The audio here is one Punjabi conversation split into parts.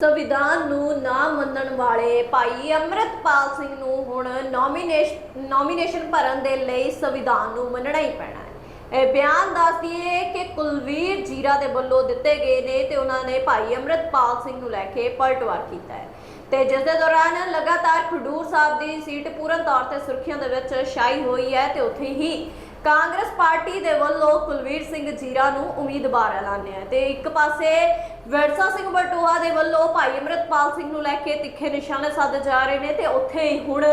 ਸੰਵਿਧਾਨ ਨੂੰ ਨਾ ਮੰਨਣ ਵਾਲੇ ਭਾਈ ਅੰਮ੍ਰਿਤਪਾਲ ਸਿੰਘ ਨੂੰ ਹੁਣ ਨੋਮੀਨੇਸ਼ਨ ਨੋਮੀਨੇਸ਼ਨ ਭਰਨ ਦੇ ਲਈ ਸੰਵਿਧਾਨ ਨੂੰ ਮੰਨਣਾ ਹੀ ਪੈਣਾ ਹੈ। ਇਹ ਬਿਆਨ ਦੱਸਦੀ ਹੈ ਕਿ ਕੁਲਵੀਰ ਜੀਰਾ ਦੇ ਵੱਲੋਂ ਦਿੱਤੇ ਗਏ ਨੇ ਤੇ ਉਹਨਾਂ ਨੇ ਭਾਈ ਅੰਮ੍ਰਿਤਪਾਲ ਸਿੰਘ ਨੂੰ ਲੈ ਕੇ ਪਲਟਵਾਰ ਕੀਤਾ ਹੈ। ਤੇ ਜਿਸ ਦੇ ਦੌਰਾਨ ਲਗਾਤਾਰ ਖਡੂਰ ਸਾਹਿਬ ਦੀ ਸੀਟ ਪੂਰਨ ਤੌਰ ਤੇ ਸੁਰਖੀਆਂ ਦੇ ਵਿੱਚ ਛਾਈ ਹੋਈ ਹੈ ਤੇ ਉੱਥੇ ਹੀ ਕਾਂਗਰਸ ਪਾਰਟੀ ਦੇ ਵੱਲੋਂ ਕੁਲਵੀਰ ਸਿੰਘ ਜੀਰਾ ਨੂੰ ਉਮੀਦਵਾਰ ਐਲਾਨਿਆ ਹੈ ਤੇ ਇੱਕ ਪਾਸੇ ਵਿਰਸਾ ਸਿੰਘ ਬਟੋਆ ਦੇ ਵੱਲੋਂ ਭਾਈ ਅਮਰਤਪਾਲ ਸਿੰਘ ਨੂੰ ਲੈ ਕੇ ਤਿੱਖੇ ਨਿਸ਼ਾਨੇ ਸਾਧੇ ਜਾ ਰਹੇ ਨੇ ਤੇ ਉੱਥੇ ਹੀ ਹੁਣ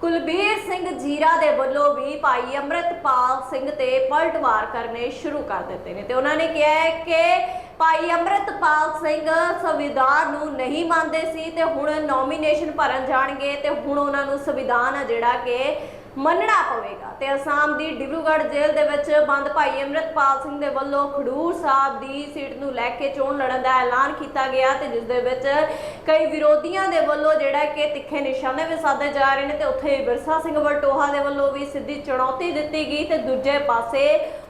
ਕੁਲਬੀਰ ਸਿੰਘ ਜੀਰਾ ਦੇ ਵੱਲੋਂ ਵੀ ਭਾਈ ਅਮਰਤਪਾਲ ਸਿੰਘ ਤੇ ਪਲਟਵਾਰ ਕਰਨੇ ਸ਼ੁਰੂ ਕਰ ਦਿੱਤੇ ਨੇ ਤੇ ਉਹਨਾਂ ਨੇ ਕਿਹਾ ਹੈ ਕਿ ਭਾਈ ਅਮਰਤਪਾਲ ਸਿੰਘ ਸੰਵਿਧਾਨ ਨੂੰ ਨਹੀਂ ਮੰਨਦੇ ਸੀ ਤੇ ਹੁਣ ਨੋਮੀਨੇਸ਼ਨ ਭਰਨ ਜਾਣਗੇ ਤੇ ਹੁਣ ਉਹਨਾਂ ਨੂੰ ਸੰਵਿਧਾਨ ਆ ਜਿਹੜਾ ਕਿ ਮੰਨਣਾ ਪਵੇਗਾ। ਤੇ ਅਸਾਮ ਦੀ ਡਿਬਰੂਗੜ੍ਹ ਜੇਲ੍ਹ ਦੇ ਵਿੱਚ ਬੰਦ ਭਾਈ ਅਮਰਤਪਾਲ ਸਿੰਘ ਦੇ ਵੱਲੋਂ ਖਡੂਰ ਸਾਹਿਬ ਦੀ ਸੀਟ ਨੂੰ ਲੈ ਕੇ ਚੋਣ ਲੜਨ ਦਾ ਐਲਾਨ ਕੀਤਾ ਗਿਆ ਤੇ ਜਿਸ ਦੇ ਵਿੱਚ ਕਈ ਵਿਰੋਧੀਆਂ ਦੇ ਵੱਲੋਂ ਜਿਹੜਾ ਕਿ ਤਿੱਖੇ ਨਿਸ਼ਾਨੇ ਵੀ ਸਾਧੇ ਜਾ ਰਹੇ ਨੇ ਤੇ ਉੱਥੇ ਵਿਰਸਾ ਸਿੰਘ ਵਟੋਹਾ ਦੇ ਵੱਲੋਂ ਵੀ ਸਿੱਧੀ ਚੁਣੌਤੀ ਦਿੱਤੀ ਗਈ ਤੇ ਦੂਜੇ ਪਾਸੇ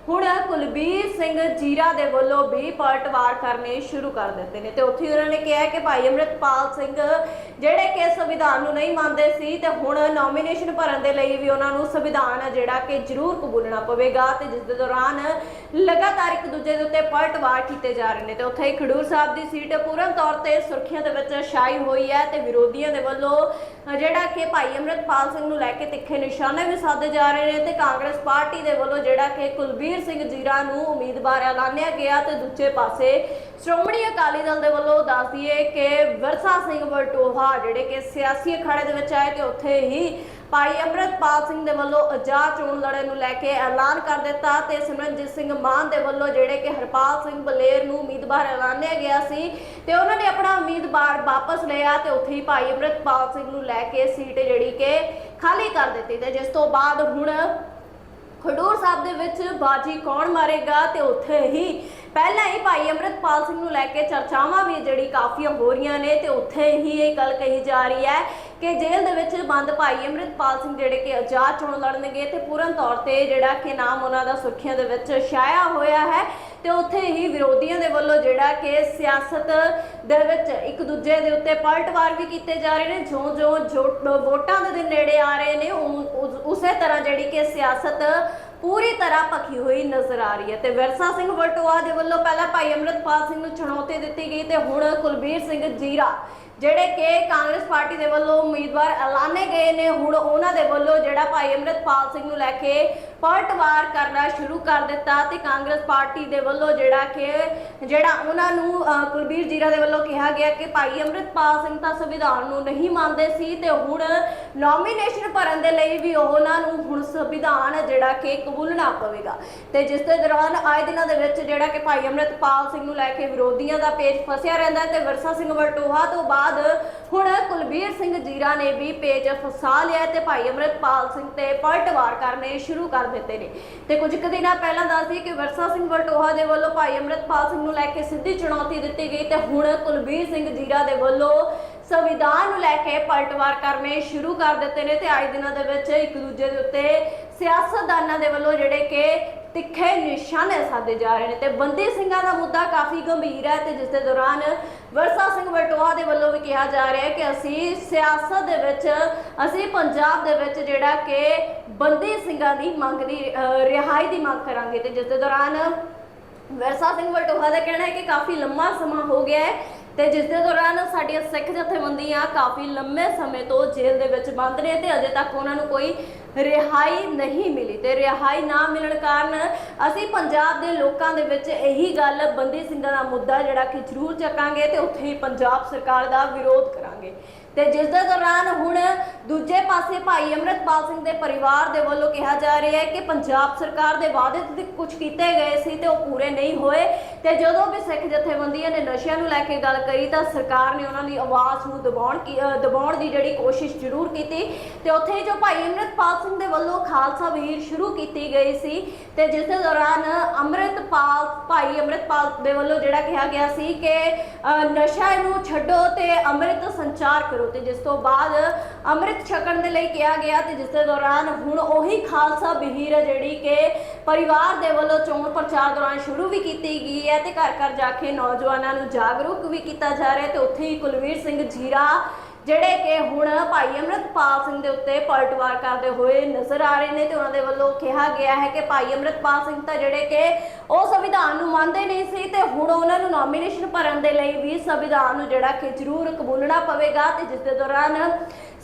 ਹੁਣ ਕੁਲਬੀਰ ਸਿੰਘ ਜੀਰਾ ਦੇ ਵੱਲੋਂ ਵੀ ਪਲਟਵਾਰ ਕਰਨੇ ਸ਼ੁਰੂ ਕਰ ਦਿੱਤੇ ਨੇ ਤੇ ਉੱਥੇ ਉਹਨਾਂ ਨੇ ਕਿਹਾ ਕਿ ਭਾਈ ਅਮਰਿਤਪਾਲ ਸਿੰਘ ਜਿਹੜੇ ਕਿ ਸੰਵਿਧਾਨ ਨੂੰ ਨਹੀਂ ਮੰਨਦੇ ਸੀ ਤੇ ਹੁਣ ਨੋਮੀਨੇਸ਼ਨ ਭਰਨ ਦੇ ਲਈ ਵੀ ਉਹਨਾਂ ਨੂੰ ਸੰਵਿਧਾਨ ਜਿਹੜਾ ਕਿ ਜ਼ਰੂਰ ਕਬੂਲਣਾ ਪਵੇਗਾ ਤੇ ਜਿਸ ਦੇ ਦੌਰਾਨ ਲਗਾਤਾਰ ਇੱਕ ਦੂਜੇ ਦੇ ਉੱਤੇ ਪਲਟਵਾਰ ਕੀਤੇ ਜਾ ਰਹੇ ਨੇ ਤੇ ਉੱਥੇ ਹੀ ਖਡੂਰ ਸਾਹਿਬ ਦੀ ਸੀਟ ਪੂਰਨ ਤੌਰ ਤੇ ਸੁਰਖੀਆਂ ਦੇ ਵਿੱਚ ਛਾਈ ਹੋਈ ਹੈ ਤੇ ਵਿਰੋਧੀਆਂ ਦੇ ਵੱਲੋਂ ਜਿਹੜਾ ਕਿ ਭਾਈ ਅਮਰਿਤਪਾਲ ਸਿੰਘ ਨੂੰ ਲੈ ਕੇ ਤਿੱਖੇ ਨਿਸ਼ਾਨੇ ਵੀ ਸਾਧੇ ਜਾ ਰਹੇ ਨੇ ਤੇ ਕਾਂਗਰਸ ਪਾਰਟੀ ਦੇ ਵੱਲੋਂ ਜਿਹੜਾ ਕਿ ਕੁਲਬੀਰ ਸਿੰਘ ਜੀਰਾ ਨੂੰ ਉਮੀਦਵਾਰ ਐਲਾਨਿਆ ਗਿਆ ਤੇ ਦੂਜੇ ਪਾਸੇ ਸ਼੍ਰੋਮਣੀ ਅਕਾਲੀ ਦਲ ਦੇ ਵੱਲੋਂ ਦੱਸ ਦਈਏ ਕਿ ਵਰਸਾ ਸਿੰਘ ਵਲਟੋਹਾ ਜਿਹੜੇ ਕਿ ਸਿਆਸੀ ਅਖਾੜੇ ਦੇ ਵਿੱਚ ਆਏ ਤੇ ਉੱਥੇ ਹੀ ਭਾਈ ਅਮਰਤਪਾਲ ਸਿੰਘ ਦੇ ਵੱਲੋਂ ਆਜ਼ਾਦ ਚੋਣ ਲੜਨ ਨੂੰ ਲੈ ਕੇ ਐਲਾਨ ਕਰ ਦਿੱਤਾ ਤੇ ਸਿਮਰਨਜੀਤ ਸਿੰਘ ਮਾਨ ਦੇ ਵੱਲੋਂ ਜਿਹੜੇ ਕਿ ਹਰਪਾਲ ਸਿੰਘ ਬਲੇਰ ਨੂੰ ਉਮੀਦਵਾਰ ਐਲਾਨਿਆ ਗਿਆ ਸੀ ਤੇ ਉਹਨਾਂ ਨੇ ਆਪਣਾ ਉਮੀਦਵਾਰ ਵਾਪਸ ਲਿਆ ਤੇ ਉੱਥੇ ਹੀ ਭਾਈ ਅਮਰਤਪਾਲ ਸਿੰਘ ਨੂੰ ਲੈ ਕੇ ਸੀਟ ਜਿਹੜੀ ਕਿ ਖਾਲੀ ਕਰ ਦਿੱਤੀ ਤੇ ਜਿਸ ਤੋਂ ਬਾਅਦ ਹੁਣ ਖਡੂਰ ਸਾਹਿਬ ਦੇ ਵਿੱਚ ਬਾਜੀ ਕੌਣ ਮਾਰੇਗਾ ਤੇ ਉੱਥੇ ਹੀ ਪਹਿਲਾਂ ਹੀ ਭਾਈ ਅਮਰਤਪਾਲ ਸਿੰਘ ਨੂੰ ਲੈ ਕੇ ਚਰਚਾਵਾਂ ਵੀ ਜਿਹੜੀ ਕਾਫੀ ਹੋ ਰਹੀਆਂ ਨੇ ਤੇ ਉੱਥੇ ਹੀ ਇਹ ਗੱਲ ਕਹੀ ਜਾ ਰਹੀ ਹੈ ਕਿ ਜੇਲ੍ਹ ਦੇ ਵਿੱਚ ਬੰਦ ਭਾਈ ਅਮਰਤਪਾਲ ਸਿੰਘ ਜਿਹੜੇ ਕਿ ਆਜ਼ਾਦ ਚੋਣ ਲੜਨਗੇ ਤੇ ਪੂਰਨ ਤੌਰ ਤੇ ਜਿਹੜਾ ਕਿ ਨਾਮ ਉਹਨਾਂ ਦਾ ਸੁਰਖੀਆਂ ਦੇ ਵਿੱਚ ਛਾਇਆ ਹੋਇਆ ਹੈ ਤੇ ਉੱਥੇ ਹੀ ਵਿਰੋਧੀਆਂ ਦੇ ਵੱਲੋਂ ਜਿਹੜਾ ਕਿ ਸਿਆਸਤ ਦੇ ਵਿੱਚ ਇੱਕ ਦੂਜੇ ਦੇ ਉੱਤੇ ਪਲਟਵਾਰ ਵੀ ਕੀਤੇ ਜਾ ਰਹੇ ਨੇ ਜੋ ਜੋ ਵੋਟਾਂ ਦੇ ਦਿਨ ਨੇੜੇ ਆ ਰਹੇ ਨੇ ਉਹ- ਉਸੇ ਤਰ੍ਹਾਂ ਜਿਹੜੀ ਕਿ ਸਿਆਸਤ ਪੂਰੀ ਤਰ੍ਹਾਂ ਭਖੀ ਹੋਈ ਨਜ਼ਰ ਆ ਰਹੀ ਹੈ। ਤੇ ਵਿਰਸਾ ਸਿੰਘ ਵਲਟੋਆ ਦੇ ਵੱਲੋਂ ਪਹਿਲਾਂ ਭਾਈ ਅਮਰਤਪਾਲ ਸਿੰਘ ਨੂੰ ਚੁਣੌਤੀ ਦਿੱਤੀ ਗਈ ਤੇ ਹੁਣ ਕੁਲਬੀਰ ਸਿੰਘ ਜੀਰਾ ਜਿਹੜੇ ਕਿ ਕਾਂਗਰਸ ਪਾਰਟੀ ਦੇ ਵੱਲੋਂ ਉਮੀਦਵਾਰ ਐਲਾਨੇ ਗਏ ਨੇ। ਹੁਣ ਉਹਨਾਂ ਦੇ ਵੱਲੋਂ ਜਿਹੜਾ ਭਾਈ ਅਮਰਤਪਾਲ ਸਿੰਘ ਨੂੰ ਲੈ ਕੇ ਪਲਟਵਾਰ ਕਰਨਾ ਸ਼ੁਰੂ ਕਰ ਦਿੱਤਾ ਤੇ ਕਾਂਗਰਸ ਪਾਰਟੀ ਦੇ ਵੱਲੋਂ ਜਿਹੜਾ ਕਿ, ਜਿਹੜਾ ਉਹਨਾਂ ਨੂੰ ਕੁਲਬੀਰ ਜੀਰਾ ਦੇ ਵੱਲੋਂ ਕਿਹਾ ਗਿਆ ਕਿ ਭਾਈ ਅਮਰਤਪਾਲ ਸਿੰਘ ਤਾਂ ਸੰਵਿਧਾਨ ਨੂੰ ਨਹੀਂ ਮੰਨਦੇ ਸੀ ਤੇ ਹੁਣ ਨੋਮੀਨੇਸ਼ਨ ਭਰਨ ਦੇ ਲਈ ਵੀ ਉਹਨਾਂ ਨੂੰ ਹੁਣ ਸੰਵਿਧਾਨ ਜਿਹੜਾ ਕਿ ਕਬੂਲਣਾ ਪਵੇਗਾ। ਤੇ ਜਿਸ ਦੇ ਦੌਰਾਨ ਆਏ ਦਿਨਾਂ ਦੇ ਵਿੱਚ ਜਿਹੜਾ ਕਿ ਭਾਈ ਅਮਰਤਪਾਲ ਸਿੰਘ ਨੂੰ ਲੈ ਕੇ ਵਿਰੋਧੀਆਂ ਦਾ ਪੇਜ ਫਸਿਆ ਰਹਿੰਦਾ ਹੈ ਤੇ ਵਿਰਸਾ ਸਿੰਘ ਵਲਟੋਹਾ ਤੋਂ ਬਾਅਦ ਹੁਣ ਕੁਲਬੀਰ ਸਿੰਘ ਜੀਰਾ ਨੇ ਵੀ ਪੇਜ ਫਸਾ ਲਿਆ ਹੈ ਤੇ ਭਾਈ ਅਮਰਤਪਾਲ ਸਿੰਘ ਤੇ ਪਲਟਵਾਰ ਕਰਨੇ ਸ਼ੁਰੂ ਕਰ ਦਿੱਤੇ ਨੇ। ਤੇ ਕੁਝ ਕੁ ਦਿਨਾਂ ਪਹਿਲਾਂ ਦੱਸਦੀ ਕਿ ਵਿਰਸਾ ਸਿੰਘ ਵਲਟੋਹਾ ਦੇ ਵੱਲੋਂ ਭਾਈ ਅਮਰਤਪਾਲ ਸਿੰਘ ਨੂੰ ਲੈ ਕੇ ਸਿੱਧੀ ਚੁਣੌਤੀ ਦਿੱਤੀ ਗਈ ਤੇ ਹੁਣ ਕੁਲਬੀਰ ਸਿੰਘ ਜੀਰਾ ਦੇ ਵੱਲੋਂ ਸੰਵਿਧਾਨ ਨੂੰ ਲੈ ਕੇ ਪਲਟਵਾਰ ਕਰਨੇ ਸ਼ੁਰੂ ਕਰ ਦਿੱਤੇ ਨੇ ਤੇ ਆਏ ਦਿਨਾਂ ਦੇ ਵਿੱਚ ਇੱਕ ਦੂਜੇ ਦੇ ਉੱਤੇ ਸਿਆਸਤਦਾਨਾਂ ਦੇ ਵੱਲੋਂ ਜਿਹੜੇ ਕਿ ਤਿੱਖੇ ਨਿਸ਼ਾਨੇ ਸਾਧੇ ਜਾ ਰਹੇ ਨੇ ਤੇ ਬੰਦੀ ਸਿੰਘਾਂ ਦਾ ਮੁੱਦਾ ਕਾਫੀ ਗੰਭੀਰ ਹੈ ਤੇ ਜਿਸ ਦੇ ਦੌਰਾਨ ਵਰਸਾ ਸਿੰਘ ਵਟੋਆ ਦੇ ਵੱਲੋਂ ਵੀ ਕਿਹਾ ਜਾ ਰਿਹਾ ਹੈ ਕਿ ਅਸੀਂ ਸਿਆਸਤ ਦੇ ਵਿੱਚ, ਅਸੀਂ ਪੰਜਾਬ ਦੇ ਵਿੱਚ ਜਿਹੜਾ ਕਿ ਬੰਦੀ ਸਿੰਘਾਂ ਦੀ ਮੰਗ ਦੀ ਰਿਹਾਈ ਦੀ ਮੰਗ ਕਰਾਂਗੇ ਤੇ ਜਿਸ ਦੇ ਦੌਰਾਨ ਵਰਸਾ ਸਿੰਘ ਵਲਟੋਹਾ ਦਾ ਕਹਿਣਾ ਹੈ ਕਿ ਕਾਫੀ ਲੰਮਾ ਸਮਾਂ ਹੋ ਗਿਆ ਹੈ ਤੇ ਜਿਸ ਦੇ ਦੌਰਾਨ ਸਾਡੀਆਂ ਸਿੱਖ ਜਥੇਬੰਦੀਆਂ ਕਾਫੀ ਲੰਮੇ ਸਮੇਂ ਤੋਂ ਜੇਲ੍ਹ ਦੇ ਵਿੱਚ ਬੰਦ ਨੇ ਤੇ ਅਜੇ ਤੱਕ ਉਹਨਾਂ ਨੂੰ ਕੋਈ ਰਿਹਾਈ ਨਹੀਂ ਮਿਲੀ ਤੇ ਰਿਹਾਈ ਨਾ ਮਿਲਣ ਕਾਰਨ ਅਸੀਂ ਪੰਜਾਬ ਦੇ ਲੋਕਾਂ ਦੇ ਵਿੱਚ ਇਹੀ ਗੱਲ ਬੰਦੀ ਸਿੰਘਾਂ ਦਾ ਮੁੱਦਾ ਜਿਹੜਾ ਕਿ ਜ਼ਰੂਰ ਚੱਕਾਂਗੇ ਤੇ ਉੱਥੇ ਹੀ ਪੰਜਾਬ ਸਰਕਾਰ ਦਾ ਵਿਰੋਧ ਕਰਾਂਗੇ। ਤੇ ਜਿਸ ਦੇ ਦੌਰਾਨ ਹੁਣ ਦੂਜੇ ਪਾਸੇ ਭਾਈ ਅਮਰਤਪਾਲ ਸਿੰਘ ਦੇ ਪਰਿਵਾਰ ਦੇ ਵੱਲੋਂ ਕਿਹਾ ਜਾ ਰਿਹਾ ਹੈ ਕਿ ਪੰਜਾਬ ਸਰਕਾਰ ਦੇ ਵਾਅਦੇ ਤੇ ਕੁਝ ਕੀਤੇ ਗਏ ਸੀ ਤੇ ਉਹ ਪੂਰੇ ਨਹੀਂ ਹੋਏ। ਤੇ ਜਦੋਂ ਵੀ ਸਿੱਖ ਜਥੇਬੰਦੀਆਂ ਨੇ ਨਸ਼ਿਆਂ ਨੂੰ ਲੈ ਕੇ ਗੱਲ ਕਰੀ ਤਾਂ ਸਰਕਾਰ ਨੇ ਉਹਨਾਂ ਦੀ ਆਵਾਜ਼ ਨੂੰ ਦਬਾਉਣ ਕੀ ਦਬਾਉਣ ਦੀ ਜਿਹੜੀ ਕੋਸ਼ਿਸ਼ ਜ਼ਰੂਰ ਕੀਤੀ। ਤੇ ਉੱਥੇ ਹੀ ਜੋ ਭਾਈ ਅਮਰਤਪਾਲ ਸਿੰਘ ਦੇ ਵੱਲੋਂ ਖਾਲਸਾ ਵੀਰ ਸ਼ੁਰੂ ਕੀਤੀ ਗਈ ਸੀ ਤੇ ਜਿਸ ਦੇ ਦੌਰਾਨ ਅੰਮ੍ਰਿਤਪਾਲ ਭਾਈ ਅੰਮ੍ਰਿਤਪਾਲ ਦੇ ਵੱਲੋਂ ਜਿਹੜਾ ਕਿਹਾ ਗਿਆ ਸੀ ਕਿ ਅਹ, ਨਸ਼ਾ ਨੂੰ ਛੱਡੋ ਤੇ ਅੰਮ੍ਰਿਤ ਸੰਚਾਰ ਕਰੋ। ਕਰੋ ਤੇ ਜਿਸ ਤੋਂ ਬਾਅਦ ਅੰਮ੍ਰਿਤ ਛਕਣ ਦੇ ਲਈ ਕਿਹਾ ਗਿਆ ਤੇ ਜਿਸ ਦੇ ਦੌਰਾਨ ਹੁਣ ਉਹੀ ਖਾਲਸਾ ਬਹੀਰ ਹੈ ਜਿਹੜੀ ਕਿ ਪਰਿਵਾਰ ਦੇ ਵੱਲੋਂ ਚੋਣ ਪ੍ਰਚਾਰ ਦੌਰਾਨ ਸ਼ੁਰੂ ਵੀ ਕੀਤੀ ਗਈ ਹੈ ਤੇ ਘਰ ਘਰ ਜਾ ਕੇ ਨੌਜਵਾਨਾਂ ਨੂੰ ਜਾਗਰੂਕ ਵੀ ਕੀਤਾ ਜਾ ਰਿਹਾ ਤੇ ਉੱਥੇ ਹੀ ਕੁਲਵੀਰ ਸਿੰਘ ਜੀਰਾ ਜਿਹੜੇ ਕਿ ਹੁਣ ਭਾਈ ਅੰਮ੍ਰਿਤਪਾਲ ਸਿੰਘ ਦੇ ਉੱਤੇ ਪਲਟਵਾਰ ਕਰਦੇ ਹੋਏ ਨਜ਼ਰ ਆ ਰਹੇ ਨੇ ਤੇ ਉਹਨਾਂ ਦੇ ਵੱਲੋਂ ਕਿਹਾ ਗਿਆ ਹੈ ਕਿ ਭਾਈ ਅੰਮ੍ਰਿਤਪਾਲ ਸਿੰਘ ਤਾਂ ਜਿਹੜੇ ਕਿ ਉਹ ਸੰਵਿਧਾਨ ਨੂੰ ਮੰਨਦੇ ਨਹੀਂ ਹੁਣ ਉਹਨਾਂ ਨੂੰ ਨੋਮੀਨੇਸ਼ਨ ਭਰਨ ਦੇ ਲਈ ਵੀ ਸੰਵਿਧਾਨ ਨੂੰ ਜਿਹੜਾ ਕਿ ਜ਼ਰੂਰ ਕਬੂਲਣਾ ਪਵੇਗਾ ਤੇ ਜਿਸ ਦੇ ਦੌਰਾਨ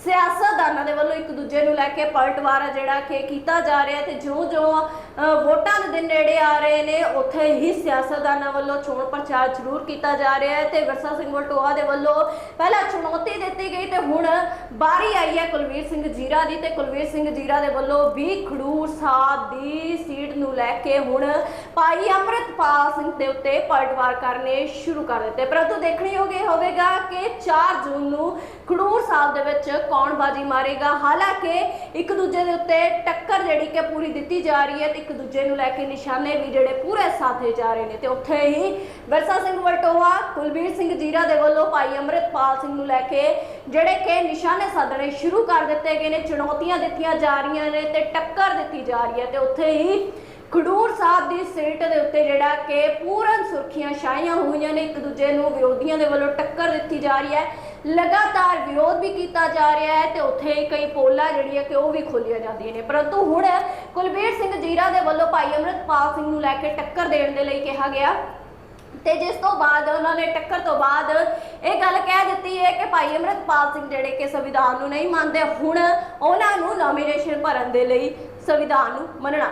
ਸਿਆਸਤਦਾਨਾਂ ਦੇ ਵੱਲੋਂ ਇੱਕ ਦੂਜੇ ਨੂੰ ਲੈ ਕੇ ਪਲਟਵਾਰ ਹੈ ਜਿਹੜਾ ਕਿ ਕੀਤਾ ਜਾ ਰਿਹਾ ਤੇ ਜਿਉਂ-ਜਿਉਂ ਵੋਟਾਂ ਦੇ ਦਿਨ ਨੇੜੇ ਆ ਰਹੇ ਨੇ, ਉੱਥੇ ਹੀ ਸਿਆਸਤਦਾਨਾਂ ਵੱਲੋਂ ਚੋਣ ਪ੍ਰਚਾਰ ਜ਼ਰੂਰ ਕੀਤਾ ਜਾ ਰਿਹਾ ਹੈ ਤੇ ਵਿਰਸਾ ਸਿੰਘ ਵਲਟੋਆ ਦੇ ਵੱਲੋਂ ਪਹਿਲਾਂ ਚੁਣੌਤੀ ਦਿੱਤੀ ਗਈ ਤੇ ਹੁਣ ਬਾਰੀ ਆਈ ਹੈ ਕੁਲਵੀਰ ਸਿੰਘ ਜੀਰਾ ਦੀ ਤੇ ਕੁਲਵੀਰ ਸਿੰਘ ਜੀਰਾ ਦੇ ਵੱਲੋਂ ਵੀ ਖਡੂਰ ਸਾਹਿਬ ਦੀ ਸੀਟ ਨੂੰ ਲੈ ਕੇ ਹੁਣ ਭਾਈ ਅੰਮ੍ਰਿਤਪਾਲ ਸਿੰਘ ਦੇ ਉੱਤੇ ਪਲਟਵਾਰ ਕਰਨੇ ਸ਼ੁਰੂ ਕਰ ਦਿੱਤੇ। ਪਰੰਤੂ ਦੇਖਣੀ ਹੋਗੇ ਹੋਵੇਗਾ ਕਿ 4 ਜੂਨ ਨੂੰ ਖਡੂਰ ਸਾਹਿਬ ਦੇ ਵਿੱਚ ਕੌਣ ਬਾਜੀ ਮਾਰੇਗਾ? ਹਾਲਾਂਕਿ ਇੱਕ ਦੂਜੇ ਦੇ ਉੱਤੇ ਟੱਕਰ ਜਿਹੜੀ ਕਿ ਪੂਰੀ ਦਿੱਤੀ ਜਾ ਰਹੀ ਹੈ ਤੇ ਇੱਕ ਦੂਜੇ ਨੂੰ ਲੈ ਕੇ ਨਿਸ਼ਾਨੇ ਵੀ ਜਿਹੜੇ ਪੂਰੇ ਸਾਥੇ ਜਾ ਰਹੇ ਨੇ। ਤੇ ਉੱਥੇ ਹੀ ਵਿਰਸਾ ਸਿੰਘ ਵਲਟੋਆ ਕੁਲਬੀਰ ਸਿੰਘ ਜੀਰਾ ਦੇ ਵੱਲੋਂ ਭਾਈ ਅੰਮ੍ਰਿਤਪਾਲ ਸਿੰਘ ਨੂੰ ਲੈ ਕੇ ਜਿਹੜੇ ਕਿ ਨਿਸ਼ਾਨੇ ਸਾਧਣੇ ਸ਼ੁਰੂ ਕਰ ਦਿੱਤੇ ਗਏ ਨੇ, ਚੁਣੌਤੀਆਂ ਦਿੱਤੀਆਂ ਜਾ ਰਹੀਆਂ ਨੇ ਤੇ ਟੱਕਰ ਦਿੱਤੀ ਜਾ ਰਹੀ ਹੈ ਤੇ ਉੱਥੇ ਹੀ ਖਡੂਰ ਸਾਹਿਬ ਦੀ ਸੀਟ ਦੇ ਉੱਤੇ ਜਿਹੜਾ ਕਿ ਪੂਰਨ ਸੁਰਖੀਆਂ ਛਾਈਆਂ ਹੋਈਆਂ ਨੇ। ਇੱਕ ਦੂਜੇ ਨੂੰ ਵਿਰੋਧੀਆਂ ਦੇ ਵੱਲੋਂ ਟੱਕਰ ਦਿੱਤੀ ਜਾ ਰਹੀ ਹੈ। ਲਗਾਤਾਰ ਵਿਰੋਧ ਵੀ ਕੀਤਾ ਜਾ ਰਿਹਾ ਹੈ ਤੇ ਉੱਥੇ ਕਈ ਪੋਲਾਂ ਜਿਹੜੀਆਂ ਕਿ ਉਹ ਵੀ ਖੋਲੀਆਂ ਜਾਂਦੀਆਂ ਨੇ। ਪਰੰਤੂ ਹੁਣ ਕੁਲਬੀਰ ਸਿੰਘ ਜੀਰਾ ਦੇ ਵੱਲੋਂ ਭਾਈ ਅੰਮ੍ਰਿਤਪਾਲ ਸਿੰਘ ਨੂੰ ਲੈ ਕੇ ਟੱਕਰ ਦੇਣ ਦੇ ਲਈ ਕਿਹਾ ਗਿਆ। ਤੇ ਜਿਸ ਤੋਂ ਬਾਅਦ ਉਹਨਾਂ ਨੇ ਟੱਕਰ ਤੋਂ ਬਾਅਦ ਇਹ ਗੱਲ ਕਹਿ ਦਿੱਤੀ ਹੈ ਕਿ ਭਾਈ ਅੰਮ੍ਰਿਤਪਾਲ ਸਿੰਘ ਜਿਹੜੇ ਕਿ ਸੰਵਿਧਾਨ ਨੂੰ ਨਹੀਂ ਮੰਨਦੇ, ਹੁਣ ਉਹਨਾਂ ਨੂੰ ਨੋਮੀਨੇਸ਼ਨ ਭਰਨ ਦੇ ਲਈ ਸੰਵਿਧਾਨ ਨੂੰ ਮੰਨਣਾ